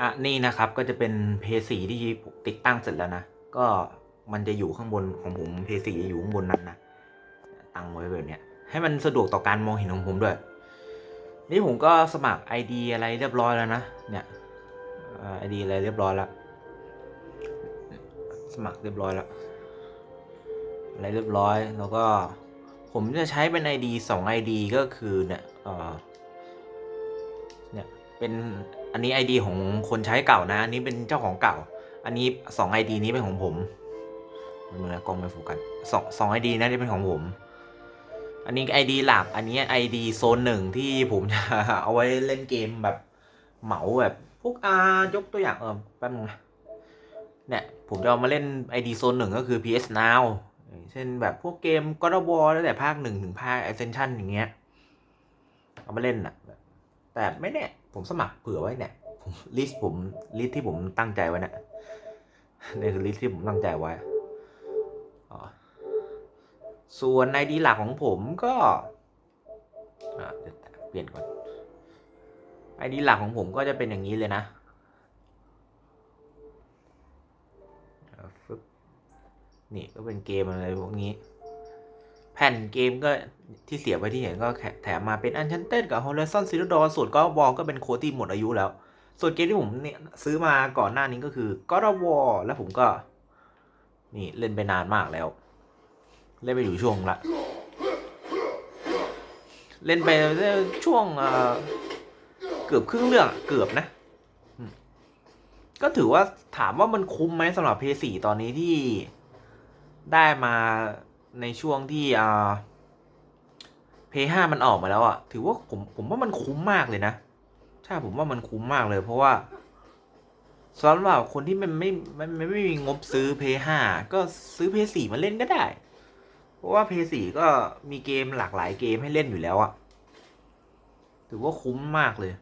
อะนี่นะครับก็จะเป็นเพย์สีที่ติดตั้งเสร็จแล้วนะ ก็มันจะอยู่ข้างบนของผมเพย์สีอยู่ข้างบนนั้นนะตั้งไว้แบบเนี้ยให้มันสะดวกต่อการมองเห็นของผมด้วย นี่ผมก็สมัคร ID อะไรเรียบร้อยแล้วนะเนี่ยไอดีอะไรเรียบร้อยแล้วสมัครเรียบร้อยแล้วอะไรเรียบร้อยแล้วก็ผมจะใช้เป็น ID สอง ID ก็คือเนี่ยเออเนี่ยเป็น อันนี้ ID ของคนใช้เก่านะ อันนี้เป็นเจ้าของเก่า อันนี้สอง ID นี้เป็นของผมมันมือนะกล้องไม่โฟกัสสองสอง ID นะที่เป็นของผม อันนี้ ID หลัก อันนี้ ID โซนหนึ่งที่ผมจะเอาไว้เล่นเกมแบบเหมาแบบพวกอายกตัวอย่างเออแป๊บนึงนะเนี่ย ผมจะเอามาเล่น ID โซนหนึ่งก็คือ PS Now เช่นแบบพวกเกม God of War ตั้งแต่ภาคหนึ่งถึงภาค Ascension อย่างเงี้ย เอามาเล่นอะแต่ไม่แน่ ผมสมัครเผื่อไว้เนี่ยผมลิสต์ผมลิสต์ที่ผมตั้งใจไว้เนี่ยนี่คือลิสต์ที่ผมตั้งใจไว้ส่วนในดีหลักของผมก็เดี๋ยวเปลี่ยนก่อนไอดีหลักของผมก็จะเป็นอย่างนี้เลยนะนี่ก็เป็นเกมอะไรพวกนี้ แผ่นเกมก็ที่เสียไว้ที่เห็นก็แถมมาเป็น Uncharted กับ Horizon Zero Dawn ส่วน God of War ก็เป็นโค้ดที่หมดอายุแล้ว ส่วนเกมที่ผมเนี่ยซื้อมาก่อนหน้านี้ก็คือ God of War แล้วผมก็ นี่เล่นไปนานมากแล้ว เล่นไปอยู่ช่วงละ เล่นไปช่วงเกือบครึ่งเรื่องเกือบนะ ก็ถือว่าถามว่ามันคุ้มไหมสำหรับ PS4 ตอนนี้ที่ได้มา ในช่วงที่อ่า PS5 มันออกมาแล้วอะถือว่าผมผมว่ามันคุ้มมากเลยนะ ใช่ผมว่ามันคุ้มมากเลย เพราะว่าสำหรับคนที่มันไม่ไม่ไม่ไม่มีงบซื้อ PS5 ก็ซื้อ PS4 มาเล่นก็ได้ เพราะว่า PS4 ก็มีเกมหลากหลายเกมให้เล่นอยู่แล้วอะถือว่าคุ้มมากเลย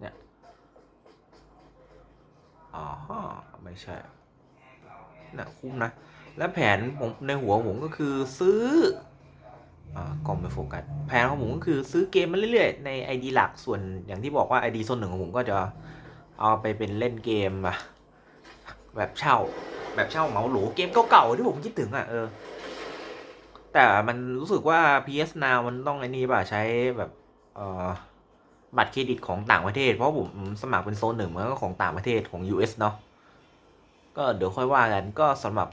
เนี่ยอ๋อไม่ใช่ นะคุ้มนะ และแผนผมในหัวผมก็คือซื้ออ่กล้องไม่โฟกัสแผนของผมก็คือซื้อเกมมาเรื่อยๆ ใน ID หลักส่วนอย่างที่บอกว่า ID โซนหนึ่งของผมก็จะเอาไปเป็นเล่นเกมอะแบบเช่า แบบเช่าเหมาหรูเกมเก่าๆที่ผมคิดถึงอะเออ แต่มันรู้สึกว่า PS Now มันต้องไอ้นี่ป่ะใช้แบบเออบัตรเครดิตของต่างประเทศ เพราะผมสมัครเป็นโซนหนึ่งมันก็ของต่างประเทศของ US เนาะ ก็เดี๋ยวค่อยว่ากันก็สำหรับ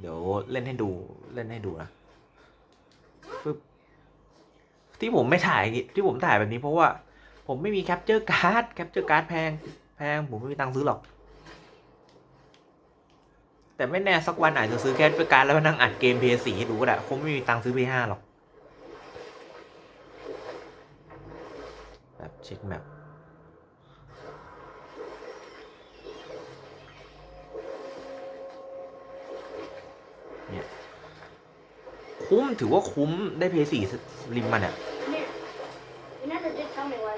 เดี๋ยวเล่นให้ดูเล่นให้ดูนะปึ๊บที่ผมไม่ถ่ายที่ผมถ่ายแบบนี้เพราะว่า ผมไม่มีแคปเจอร์การ์ดแคปเจอร์การ์ดแพงแพงผมไม่มีตังค์ซื้อหรอก แต่ไม่แน่สักวันอาจจะซื้อแคปเจอร์การ์ดแล้วมานั่งอัดเกม PS4 ให้ดูก็ได้คงไม่มีตังค์ซื้อ PS5 หรอกแบบเช็คแมป เนี่ยคุ้มถือว่าคุ้มได้ PS4 ริมมันอะ Come here.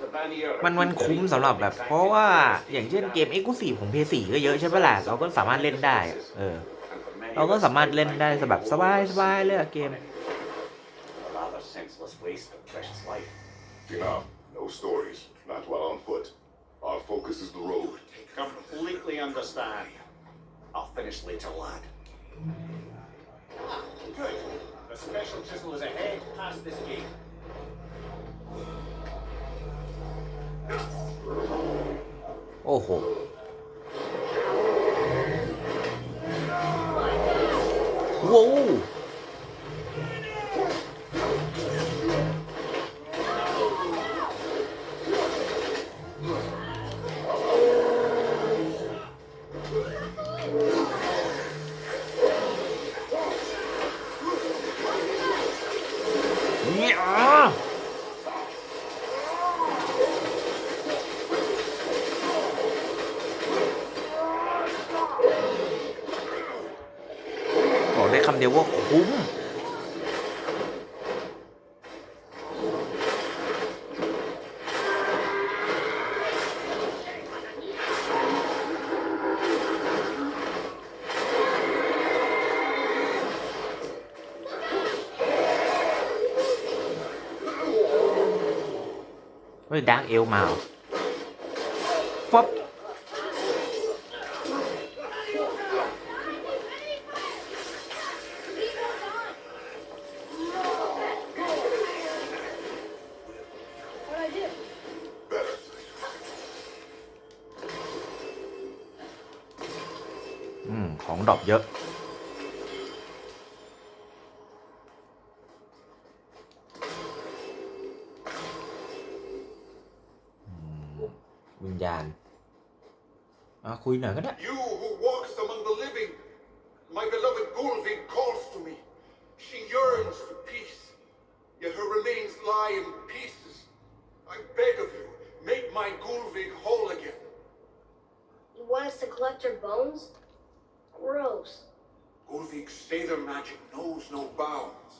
You never did tell me why Freya spit in your face. Well, she blames me in large measure for her present circumstances, and not totally without reason. It all goes back to the long war between Aesir and Vanir. Prior to that, Hmm. wars with Aesir were easily won. But the Vanir มันมันคุ้มสำหรับแบบ เพราะว่าอย่างเช่นเกม e x c l u s i v e ของ PS4 ก็เยอะใช่ปะล่ะเราก็สามารถเล่นได้อะเออ เราก็สามารถเล่นได้แบบสบายสบายๆเลยอะเกม A rather senseless waste of precious life. Enough. No stories. Not while on foot. Our focus is the road. Completely understand. I'll finish later, lad. Ah, good. The special chisel is ahead past this gate. โอ้โห ว้าวำเดียวว่าคุ้ม Ôi, đáng yêu màu อืม ของดรอปเยอะอืมวิญญาณอะคุยหน่อยก็ได้ You knows no bounds.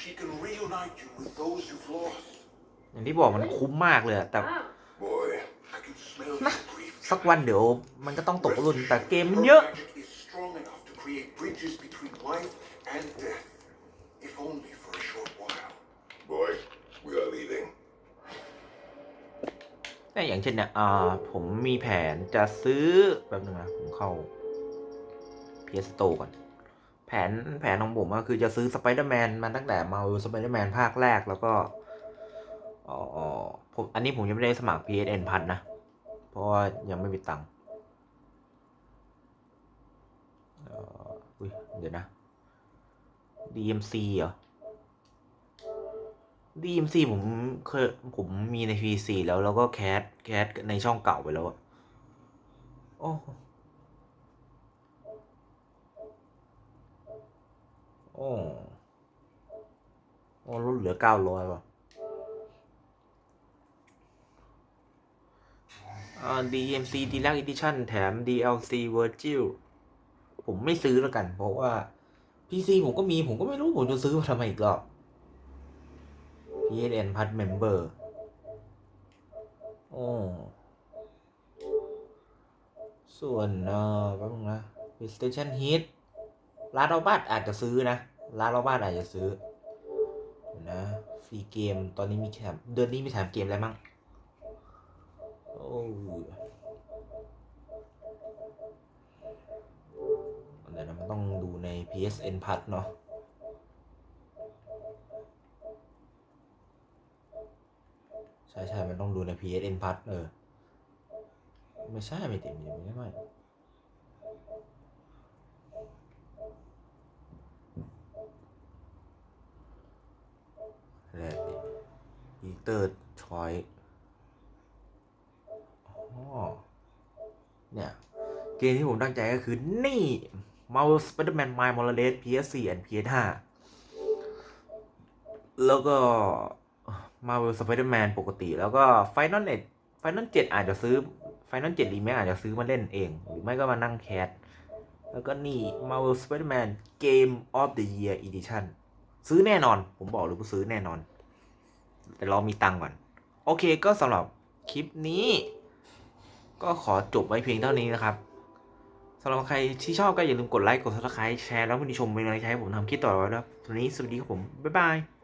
She can reunite you with those you've lost. อย่างที่บอกมันคุ้มมากเลยอะแต่ Wow. Boy, I can smell your grief. สักวันเดี๋ยวมันก็ต้องตกรุ่นแต่เกมมัน Her เยอะ magic is strong enough to create bridges between life and death, if only for a short while. Boy, we are leaving. เนี่ยอย่างเช่นเนี่ยอ่าผมมีแผนจะซื้อแบบนึงนะผมเข้า PS Store ก่อน แผนแผนของผมก็คือจะซื้อสไปเดอร์แมนมาตั้งแต่มาสไปเดอร์แมนภาคแรกแล้วก็อ๋อผมอันนี้ผมยังไม่ได้สมัคร PSN พันนะ เพราะว่ายังไม่มีตังค์อุ้ยเดี๋ยวนะ DMC เหรอ DMC ผมเคยผมมีใน PC แล้วแล้วก็แคสแคสในช่องเก่าไปแล้วอะโอ้ โอ้โอ้ลดเหลือเก้าร้อยว่ะอ่า DMC Deluxe Edition แถม DLC Virgil ผมไม่ซื้อแล้วกัน เพราะว่า PC ผมก็มีผมก็ไม่รู้ ผมจะซื้อมาทำไมอีกรอบ PSN พัดเมมเบอร์โอ้ ส่วนเอ่อแป๊บนึงนะ PlayStation Hit ร้านเราบ้านอาจจะซื้อนะร้านเราบ้านอาจจะซื้อนะฟรีเกมตอนนี้มีแถมเดือนนี้มีแถมเกมอะไรมั่งโอ้เดี๋ยวมันต้องดูใน PSN พัดเนาะใช่ใช่มันต้องดูใน PSN พัดเออ ไม่ใช่ ไม่ติดไม่ไม่ไม่แรด อีเตอร์ชอยอ๋อเนี่ยเกมที่ผมตั้งใจก็คือนี่ Marvel Spider-Man Miles Morales PS4 and PS5 แล้วก็ Marvel Spider-Man ปกติ แล้วก็ Final Net Final 7 อาจจะซื้อ Final 7 Remake อาจจะซื้อมาเล่นเอง หรือไม่ก็มานั่งแคสแล้วก็นี่ Marvel Spider-Man Game of the Year Edition ซื้อแน่นอน ผมบอกเลยว่าซื้อแน่นอน แต่เรามีตังก่อน โอเคก็สำหรับคลิปนี้ ก็ขอจบไว้เพียงเท่านี้นะครับสำหรับใครที่ชอบก็อย่าลืมกดไลค์ กดซับสไครต์แชร์ แล้วมาชมเป็นกำลังใจให้ผมทำคลิปต่อไปแล้ววันนี้สวัสดีครับผม บ๊ายบาย